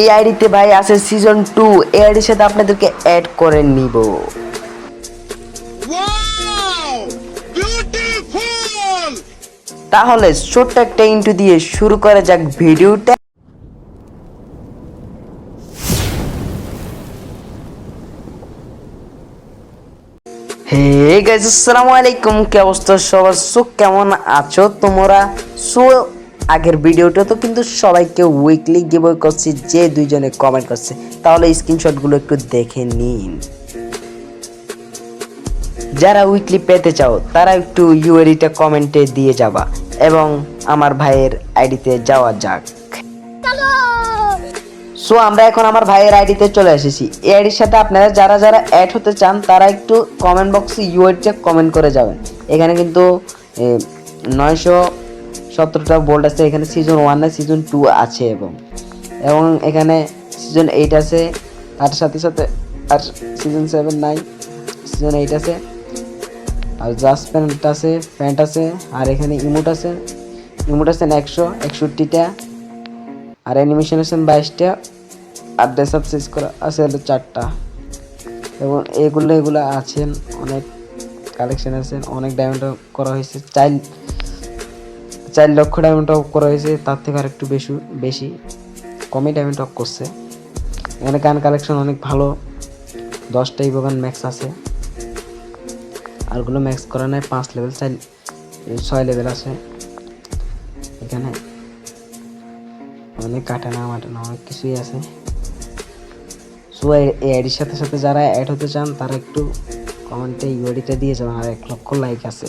এই আইডিতে ভাই আছে সিজন টু এই আইডির সাথে আপনাদেরকে অ্যাড করে নিব। তাহলে ছোট্ট একটা ইন্টু দিয়ে শুরু করা যাক ভিডিওটা। হে গাইস আসসালামু আলাইকুম। কি অবস্থা সবার? সো কেমন আছো তোমরা? সো আগের ভিডিওটা তো কিন্তু সবাইকে উইকলি গিভ করছি, যে দুইজনে কমেন্ট করছে। তাহলে স্ক্রিনশটগুলো একটু দেখে নিন। যারা উইকলি পেতে চাও, তারা একটু ইউএরিটা কমেন্টে দিয়ে যাবা এবং আমার ভাইয়ের আইডিতে যাওয়া যাক। সো আমরা এখন আমার ভাইয়ের আইডিতে চলে এসেছি। এই আইডির সাথে আপনারা যারা যারা অ্যাড হতে চান, তারা একটু কমেন্ট বক্সে ইউএরটা কমেন্ট করে যাবেন। এখানে কিন্তু নয়শো সতেরোটা বোল্ড আছে, এখানে সিজন ওয়ান না সিজন টু আছে এবং এবং এখানে সিজন এইট আছে, তার সাথে সাথে আর সিজন সেভেন নাই সিজন এইট আছে, আর জাস্ট প্যান্ট আছে প্যান্ট আছে, আর এখানে ইমোট আছে ইমোট আছেন একশো, একষট্টিটা, আর অ্যানিমেশন আছেন বাইশটা, আর ড্রেস আপ শেষ করা আছে হলো চারটা, এবং এগুলো এগুলো আছেন অনেক কালেকশন আছে, অনেক ডায়মন্ড করা হয়েছে চার চার লক্ষ ডায়মন্ড টপ করা হয়েছে, তার থেকে আর একটু বেশি বেশি কমই ডায়মন্ড টপ করছে। এখানে গান কালেকশন অনেক ভালো দশটা ইভোগান ম্যাক্স আছে। আরগুলো ম্যাক্স করা নাই, পাঁচ লেভেল চার, ছয় লেভেল আছে। এখানে অনেক কাটানা মাটানা অনেক কিছুই আছে। সো এই সাথে সাথে যারা অ্যাড হতে চান, তারা একটু কমেন্টে ইউআইডিটা দিয়ে যাবেন, আর এক লক্ষ লাইক আছে।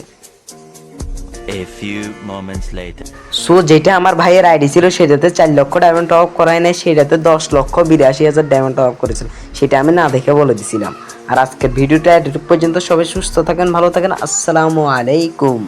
A few moments later. So যেটা আমার ভাইয়ের আইডি ছিল, সেটাতে চার লক্ষ ডায়মন্ড টপ করায় নাই, সেটাতে দশ লক্ষ বিরাশি হাজার ডায়মন্ড টপ করেছিল। সেটা আমি না দেখে বলে দিছিলাম। আর আজকের ভিডিওটা এটুকু পর্যন্ত সবাই সুস্থ থাকেন, ভালো থাকেন। আসসালামু আলাইকুম।